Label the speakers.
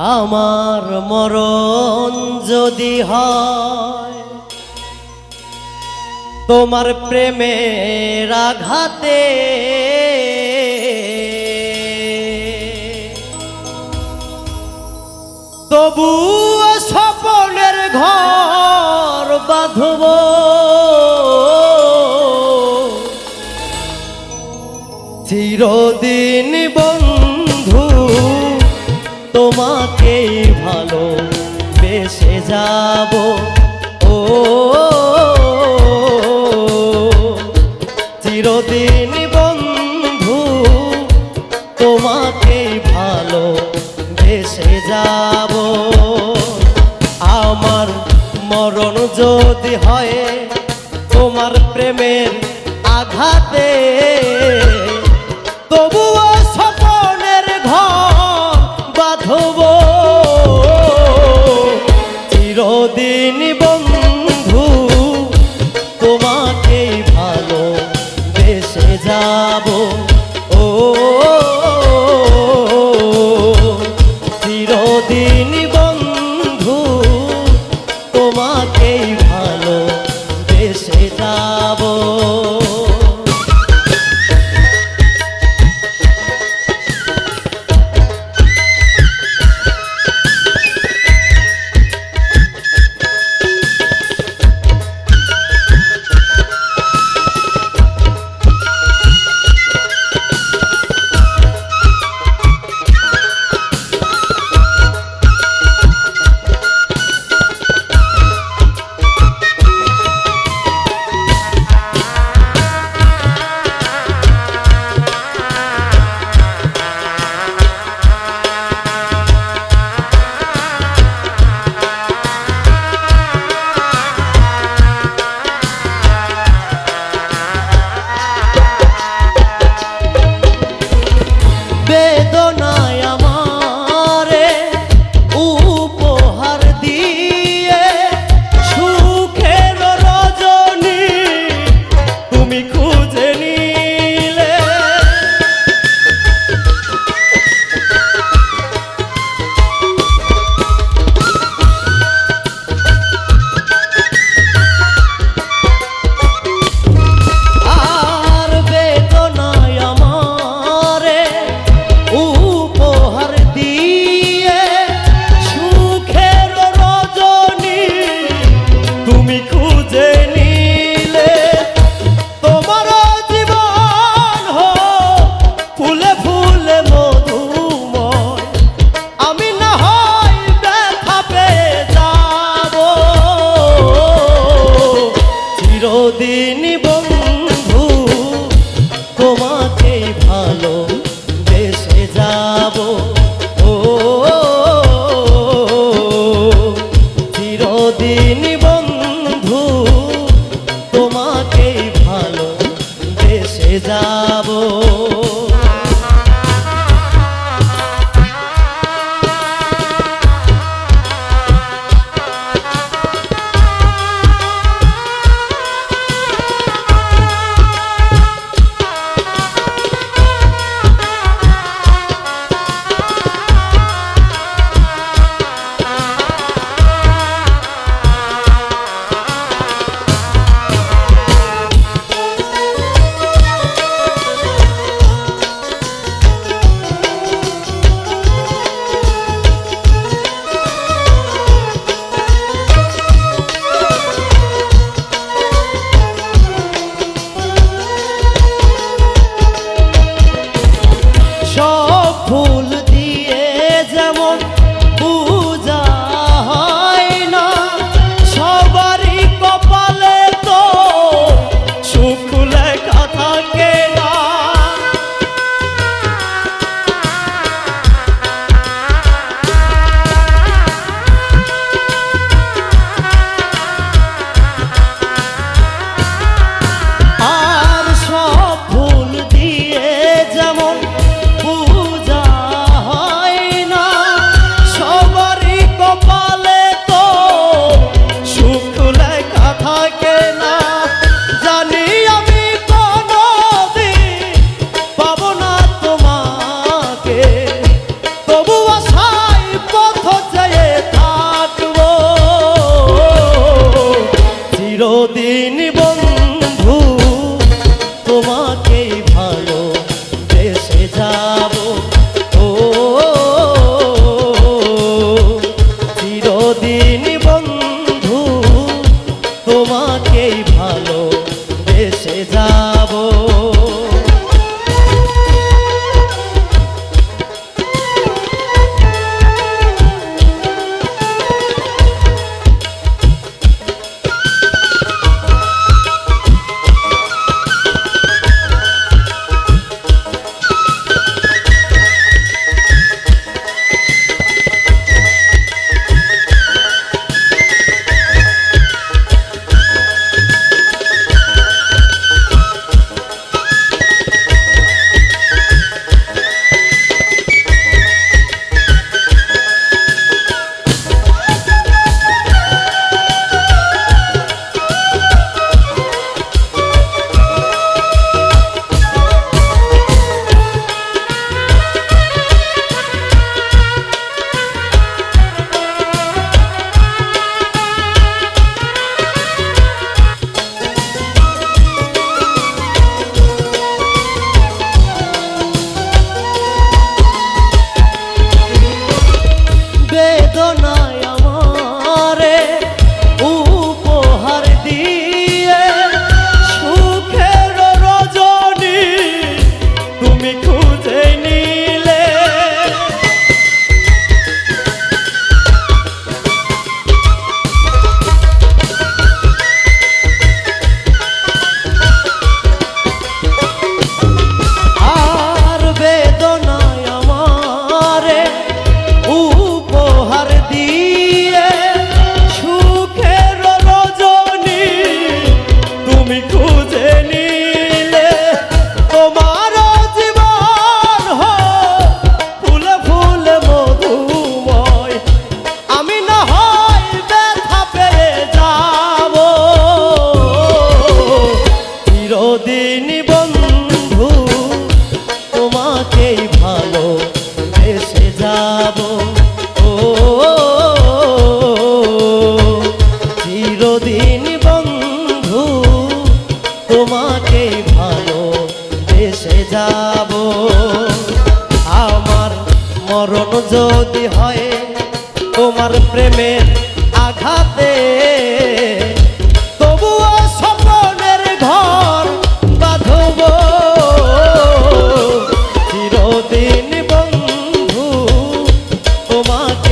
Speaker 1: আমার মরণ যদি হয় তোমার প্রেমের আঘাতে তবু স্বপনের ঘর বাঁধব। চিরদিন তোমাকেই ভালো বেসে যাব। ও, চিরদিন বন্ধু তোমাকেই ভালো বেসে যাব। আমার মরণ যদি হয়, তোমার প্রেমের আঘাতে তবুও দিন মন যদি হয় তোমার প্রেমের আঘাতে তবুও বন্ধু তোমাকে